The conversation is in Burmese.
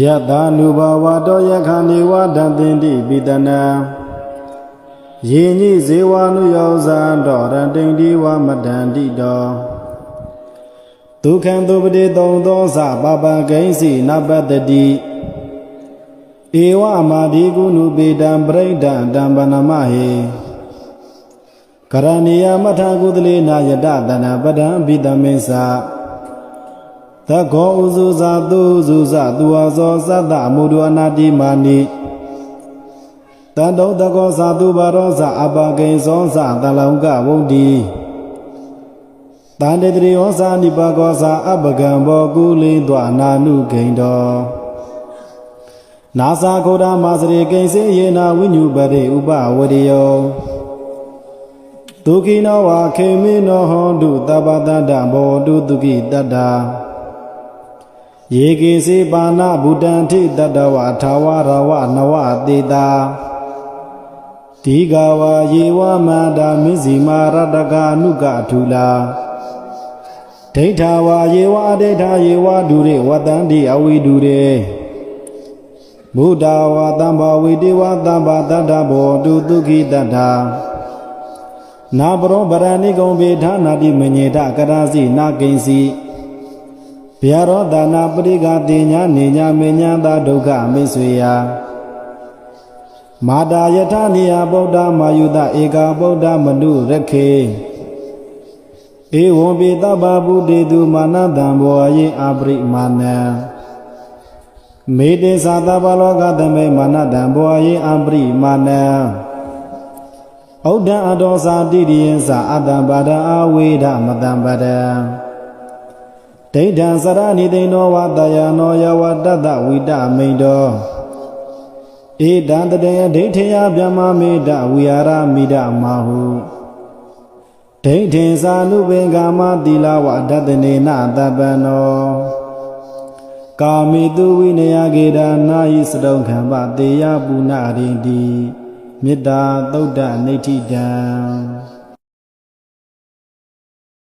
ယတာနုဘဝတောယခဏေဝတံတင်တိပိတနာယေညိဇေဝနုယောဇာတောရတိန်ဒီဝမတန္တိတောဒုက္ခံသုပတိတုံသောသပပံဂိဉ္စီနပတ္တိဧဝမာဒီကုနုပေတံပရိဒံတံပနမဟေကရဏီယမထာကုသလေနာယတတနာပဒံဘိတမေသ သကောဥစုဇာသူစုဇသူဝဇောသတ္တမုဒုအနာတိမာနိတန္တုတကောဇာသူဘာရောဇအပကိဉ္စောဇတလောင်ကဝုဒ္ဓီတန္တေတရိယောဇာနိပကောဇာအပကံဘောကုလိတွအနာနုဂိန္တောနာဇာခိုဒမာစရေကိဉ္စေယေနာဝိညုပရိဥပဝရိယောဒုခိနောဝါခေမိနောဟောတုတပ္ပတတ္တဘောတုဒုခိတတ္တာ ယေကေစေပါဏဗုဒ္ဓံထိတတ္တဝထာဝရဝနဝတေတာဒီဃဝါယေဝမန္တာမစ္စီမာရတကအနုကထူလာဒိဋ္ဌာဝါယေဝအဒိဋ္ဌာယေဝဒုရေဝတန္တိအဝိဒုရေဘုဒ္ဓဝါတံဘာဝိတေဝတံဘာတတ္တဘောတုဒုခိတတ္ထာနာပရောဗရဏိကုံဘေဌာနာတိမညေတကရာစီနာကိဉ္စီ ဗျာရောဒါနာပရိကတိညာနေညာမေညာသာဒုက္ခမိတ်ဆွေယမာတာယထနိယဗုဒ္ဓမာယုတဧကဗုဒ္ဓမနုရခေဧဝံပိတဗ္ဗဗုတေတုမာနတံဘောယေအပရိမာနံမေတေသာတဗ္ဗလောကသမေမာနတံဘောယေအပရိမာနံဩဒ္ဒအတောသာတိရိယံသာအတ္တပါဒအာဝေဒမတံပဒံ ဒိဋ္ဌံစရဏိသိနောဝတယနောယဝတတဝိတမိန်တောဧတံတတေဒိဋ္ဌယဗျမမေတဝိဟာရမိဒမာဟုဒိဋ္ဌိသာနုပင်ကာမတိလဝဒတနေနတပ္ပနောကာမိတုဝိနယကေဒနာယိစတုံခံပတေယပုဏ္ဏရိတိမေတ္တာသုဒ္ဓနိဋ္ဌိတံ